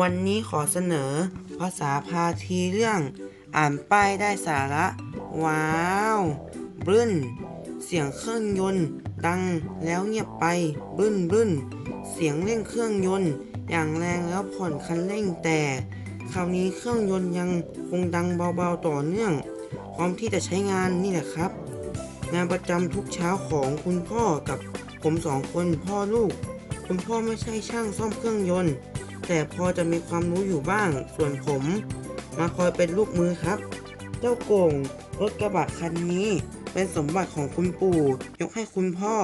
วันนี้ขอเสนอ ภาษาพาทีเรื่อง อ่านป้ายได้สาระ ว้าวบึ้น เสียงเครื่องยนต์ ดังแล้วเงียบไปบึ้นบึ้น เสียงเร่งเครื่องยนต์ อย่างแรงแล้วผ่อนคันเร่งแต่ คราวนี้เครื่องยนต์ยังคงดังเบาๆต่อเนื่อง พร้อมที่จะใช้งานนี่แหละครับ งานประจำทุกเช้าของคุณพ่อกับผมสองคนพ่อลูก คุณพ่อไม่ใช่ช่างซ่อมเครื่องยนต์ แต่พอจะมีความรู้อยู่บ้าง ส่วนผม มาคอยเป็นลูกมือครับ เจ้าโก่งรถกระบะคันนี้เป็นสมบัติของคุณปู่ ยกให้คุณพ่อ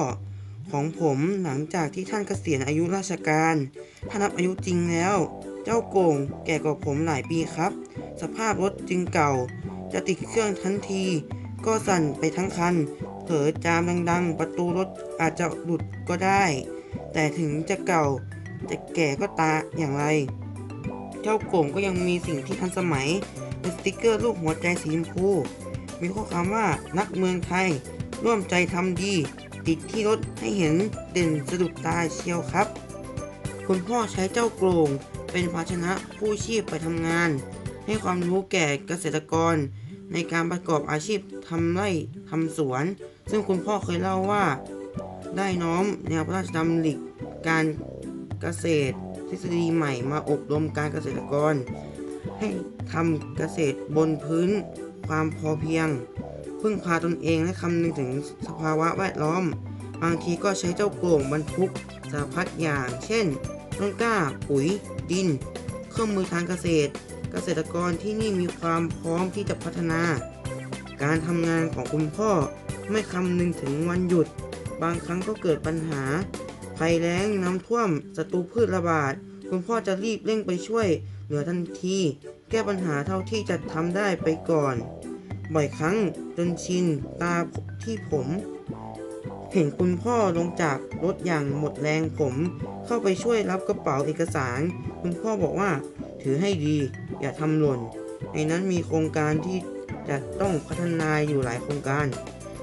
ของผมหลังจากที่ท่านเกษียณอายุราชการ ถ้านับอายุจริงแล้ว เจ้าโก่งแก่กว่าผมหลายปีครับ สภาพรถจึงเก่า จะติดเครื่องทันที ก็สั่นไปทั้งคัน เผลอจามดัง ๆ ประตูรถอาจจะหลุดก็ได้ แต่ถึงจะเก่า จะแก่ก็ตาอย่างไร เจ้าโก่งก็ยังมีสิ่งที่ทันสมัย เป็นสติกเกอร์รูปหัวใจสีชมพู มีข้อความว่านักเมืองไทย ร่วมใจทำดี ติดที่รถให้เห็นเด่นสะดุดตาเชียวครับ คุณพ่อใช้เจ้าโกลงเป็นภาชนะผู้ชีพไปทำงาน ให้ความรู้แก่เกษตรกร ในการประกอบอาชีพทำไร่ทำสวน ซึ่งคุณพ่อเคยเล่าว่า ได้น้อมแนวพระราชดำริการ เกษตร ทฤษฎีใหม่มาอบรมการเกษตรกร ให้ทำเกษตรบนพื้นความพอเพียง พึ่งพาตนเองและคำนึงถึงสภาวะแวดล้อม บางทีก็ใช้เจ้าโกล่งบรรทุกสารพัดอย่าง เช่น ต้นกล้า ปุ๋ย ดิน เครื่องมือทางเกษตร เกษตรกรที่นี่มีความพร้อมที่จะพัฒนา การทำงานของคุณพ่อไม่คำนึงถึงวันหยุด บางครั้งก็เกิดปัญหา ภัยแล้งน้ำท่วมศัตรูพืชระบาด คุณพ่อจะรีบเร่งไปช่วย เหลือทันที แก้ปัญหาเท่าที่จะทำได้ไปก่อน บ่อยครั้งจนชินตาที่ผม เห็นคุณพ่อลงจากรถอย่างหมดแรงผม เข้าไปช่วยรับกระเป๋าเอกสาร คุณพ่อบอกว่า ถือให้ดี อย่าทำหล่น ในนั้นมีโครงการที่จะต้องพัฒนาอยู่หลายโครงการ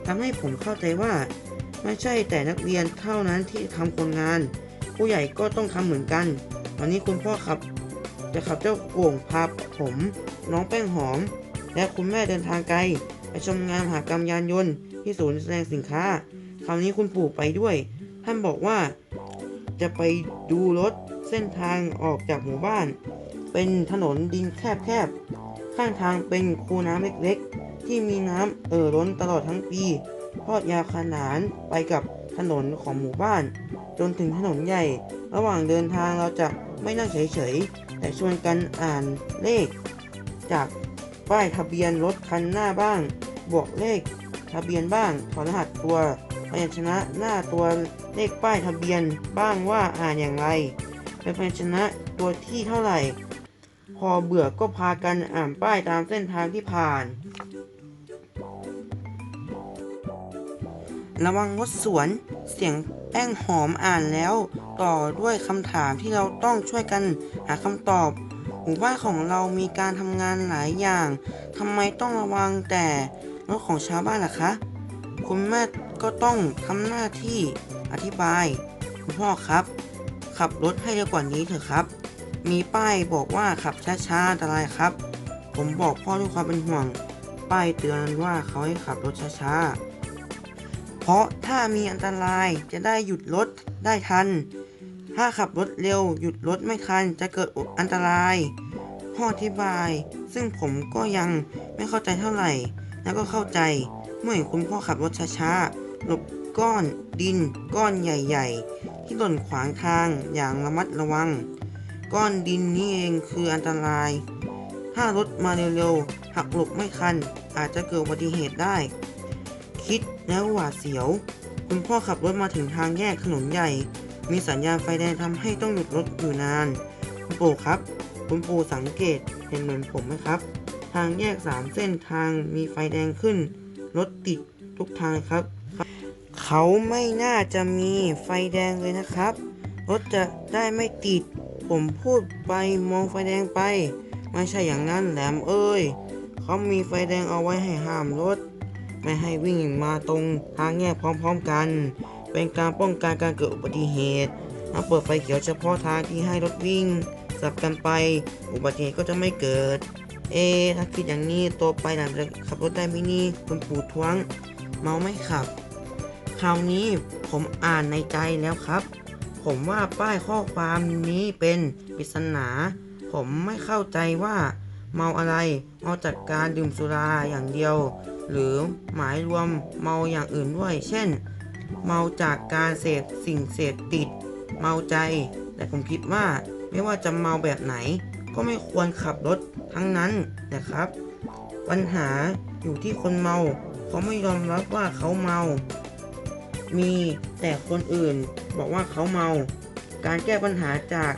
ทำให้ผมเข้าใจว่า ไม่ใช่แต่นักเรียนเท่านั้นที่ทำคนงาน ผู้ใหญ่ก็ต้องทำเหมือนกันวันนี้คุณพ่อขับ จะขับเจ้าโก่งพาผม น้องแป้งหอม และคุณแม่เดินทางไกล ไปชมงานหากรรมยานยนต์ที่ศูนย์แสดงสินค้า คราวนี้คุณปู่ไปด้วย ท่านบอกว่าจะไปดูรถเส้นทางออกจากหมู่บ้าน เป็นถนนดินแคบๆข้างทางเป็นคูน้ำเล็กๆ ที่มีน้ำเอ่อล้นตลอดทั้งปี ทอดยาวขนานไปกับถนนของหมู่บ้าน จนถึงถนนใหญ่ ระหว่างเดินทางเราจะไม่นั่งเฉยๆ แต่ชวนกันอ่านเลข จากป้ายทะเบียนรถคันหน้าบ้าง บวกเลข ทะเบียนบ้างถอดรหัสตัวพยัญชนะหน้าตัวเลขป้ายทะเบียนบ้างว่าอ่านอย่างไร เป็นพยัญชนะตัวที่เท่าไหร่ พอเบื่อก็พากันอ่านป้ายตามเส้นทางที่ผ่าน ระวังรถสวน เสียงแป้งหอมอ่านแล้ว ต่อด้วยคำถามที่เราต้องช่วยกันหาคำตอบ หมู่บ้านของเรามีการทำงานหลายอย่างทำไมต้องระวังแต่รถของชาวบ้านล่ะคะ คุณแม่ก็ต้องทำหน้าที่อธิบาย คุณพ่อครับ ขับรถให้เร็วกว่านี้เถอะครับ มีป้ายบอกว่าขับช้าๆอันตรายครับ ผมบอกพ่อด้วยความเป็นห่วง ป้ายเตือนว่าเขาให้ขับรถช้าๆ เพราะถ้ามีอันตรายจะได้หยุดรถได้ทัน ถ้าขับรถเร็วหยุดรถไม่ทันจะเกิดอันตรายพ่ออธิบาย ซึ่งผมก็ยังไม่เข้าใจเท่าไหร่ แล้วก็เข้าใจ เมื่อเห็นคุณพ่อขับรถช้าๆ หลบก้อนดิน ก้อนใหญ่ ๆ ที่หล่นขวางทางอย่างระมัดระวัง ก้อนดินนี้เองคืออันตราย ถ้ารถมาเร็วๆ หักหลบไม่ทันอาจจะเกิดอุบัติเหตุได้ คิดแล้วหวาดเสียว คุณพ่อขับรถมาถึงทางแยกถนนใหญ่ มีสัญญาณไฟแดงทำให้ต้องหยุดรถอยู่นาน คุณปู่ครับ คุณปู่สังเกตเห็นเหมือนผมไหมครับ ทางแยกสามเส้นทางมีไฟแดงขึ้น รถติดทุกทางครับ เขาไม่น่าจะมีไฟแดงเลยนะครับ รถจะได้ไม่ติด ผมพูดไปมองไฟแดงไป ไม่ใช่อย่างนั้นแหลมเอ้ย เขามีไฟแดงเอาไว้ให้ห้ามรถ ไม่ให้วิ่งมาตรงทางแยกพร้อมๆกัน เป็นการป้องกันการเกิดอุบัติเหตุถ้าเปิดไฟเขียวเฉพาะทางที่ให้รถวิ่งไฟสับกันไป อุบัติเหตุก็จะไม่เกิด เอ ถ้าคิดอย่างนี้โตไปหลานจะขับรถได้ไหมนี่คุณปู่ทวง เมาไม่ขับ คราวนี้ผมอ่านในใจแล้วครับ ผมว่าป้ายข้อความนี้เป็นปริศนา ผมไม่เข้าใจว่าเมาอะไรเมาจากการดื่มสุราอย่างเดียว หรือหมายรวมเมาอย่างอื่นด้วย เช่น เมาจากการเสพสิ่งเสพติด เมาใจ แต่ผมคิดว่าไม่ว่าจะเมาแบบไหน ก็ไม่ควรขับรถทั้งนั้นนะครับ ปัญหาอยู่ที่คนเมาเขาไม่ยอมรับว่าเขาเมา มีแต่คนอื่นบอกว่าเขาเมา การแก้ปัญหาจาก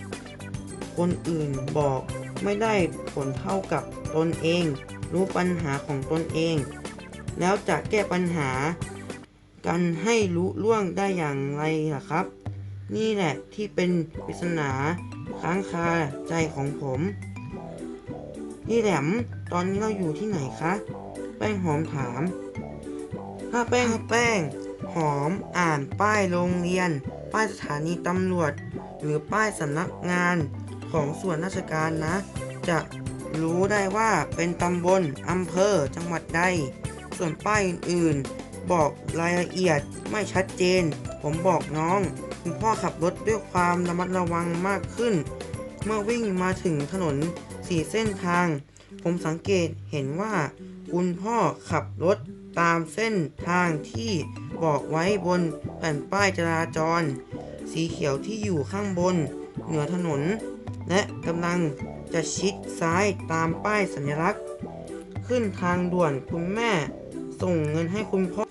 คนอื่นบอกไม่ได้ผลเท่ากับตนเอง รู้ปัญหาของตนเอง แล้วจะแก้ปัญหา กันให้รู้ล่วงได้อย่างไรล่ะครับ นี่แหละที่เป็นปริศนาค้างคาใจของผม นี่แหลมตอนนี้เราอยู่ที่ไหนคะ แป้งหอมถาม ถ้าแป้งแป้ง หอมอ่านป้ายโรงเรียน ป้ายสถานีตำรวจ หรือป้ายสำนักงานของส่วนราชการนะ จะรู้ได้ว่าเป็นตำบลอำเภอจังหวัดใด ส่วนป้ายอื่นๆ บอกรายละเอียดไม่ชัดเจน ผมบอกน้อง คุณพ่อขับรถด้วยความระมัดระวังมากขึ้น เมื่อวิ่งมาถึงถนนสี่เส้นทาง ผมสังเกตเห็นว่า คุณพ่อขับรถตามเส้นทางที่บอกไว้บนแผ่นป้ายจราจร สีเขียวที่อยู่ข้างบน เหนือถนน และกำลังจะชิดซ้ายตามป้ายสัญลักษณ์ ขึ้นทางด่วนคุณแม่ ส่งเงินให้คุณพ่อ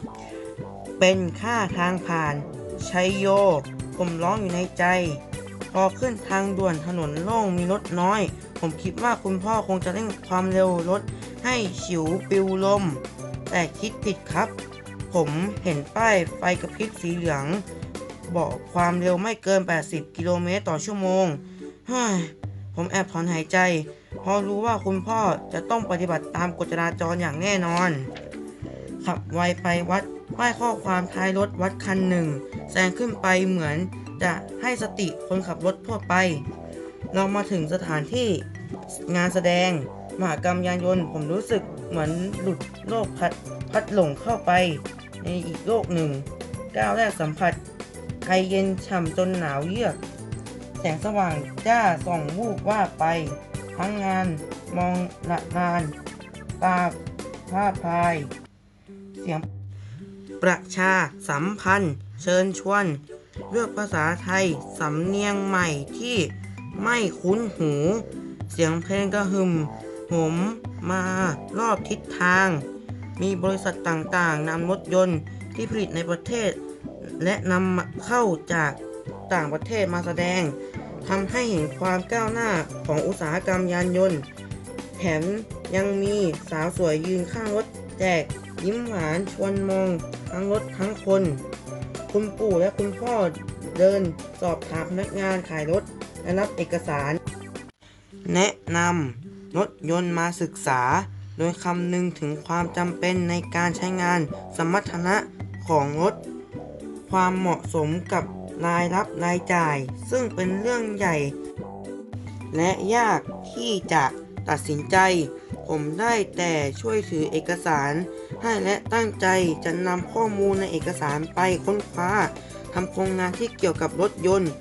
เป็นค่าทางผ่าน ชัยโย ผมร้องอยู่ในใจ พอขึ้นทางด่วนถนนโล่งมีรถน้อย ผมคิดว่าคุณพ่อคงจะเร่งความเร็วรถให้ฉิวปิวลม แต่คิดผิดครับ ผมเห็นป้ายไฟกระพริบสีเหลือง บอกความเร็วไม่เกิน 80 กิโลเมตรต่อชั่วโมงเฮ้ยผมแอบถอนหายใจ เพราะรู้ว่าคุณพ่อจะต้องปฏิบัติตามกฎจราจรอย่างแน่นอน ขับไวไปวัดป้ายข้อความท้ายรถวัดคันหนึ่งแซงขึ้นไปเหมือนจะให้สติคนขับรถทั่วไป เรามาถึงสถานที่งานแสดง มหากรรมยานยนต์ผมรู้สึกเหมือนหลุดโลกพัดพัดหลงเข้าไป ในอีกโลกหนึ่ง ก้าวแรกสัมผัสไอเย็นฉ่ำจนหนาวเยือก แสงสว่างจ้าส่องวูบว่าไป ทั้งงานมองละนาน ตาผ้าพาย เสียงประชาสัมพันธ์ เชิญชวน เลือกภาษาไทย สำเนียงใหม่ที่ไม่คุ้นหู เสียงเพลงกระหึ่มโหมมารอบทิศทาง มีบริษัทต่างๆนำรถยนต์ที่ผลิตในประเทศ และนำเข้าจากต่างประเทศมาแสดงทำให้เห็นความก้าวหน้าของอุตสาหกรรมยานยนต์ แถมยังมีสาวสวยยืนข้างรถแจก ยิ้มหวานชวนมองทั้งรถทั้งคน คุณปู่และคุณพ่อเดินสอบถามพนักงานขายรถและรับเอกสาร แนะนำรถยนต์มาศึกษา โดยคำนึงถึงความจำเป็นในการใช้งานสมรรถนะของรถ ความเหมาะสมกับรายรับรายจ่าย ซึ่งเป็นเรื่องใหญ่ และยากที่จะ ตัดสินใจ ผมได้แต่ช่วยถือเอกสาร ให้และตั้งใจจะนำข้อมูลในเอกสารไปค้นคว้าทำโครงงานที่เกี่ยวกับรถยนต์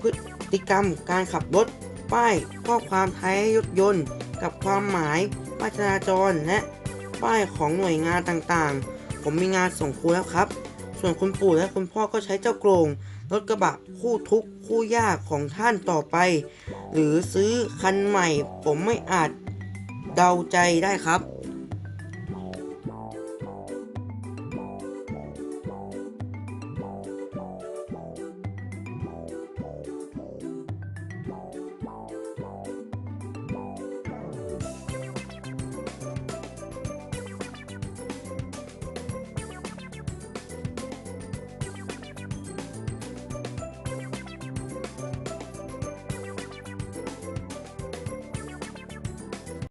พฤติกรรมการขับรถ ป้ายข้อความท้ายรถยนต์ กับความหมายป้ายจราจรและป้ายของหน่วยงานต่างๆ ผมมีงานส่งครูแล้วครับ ส่วนคุณปู่และคุณพ่อก็ใช้เจ้าโกรงรถกระบะคู่ทุกคู่ยากของท่านต่อไป หรือซื้อคันใหม่ผมไม่อาจเดาใจได้ครับ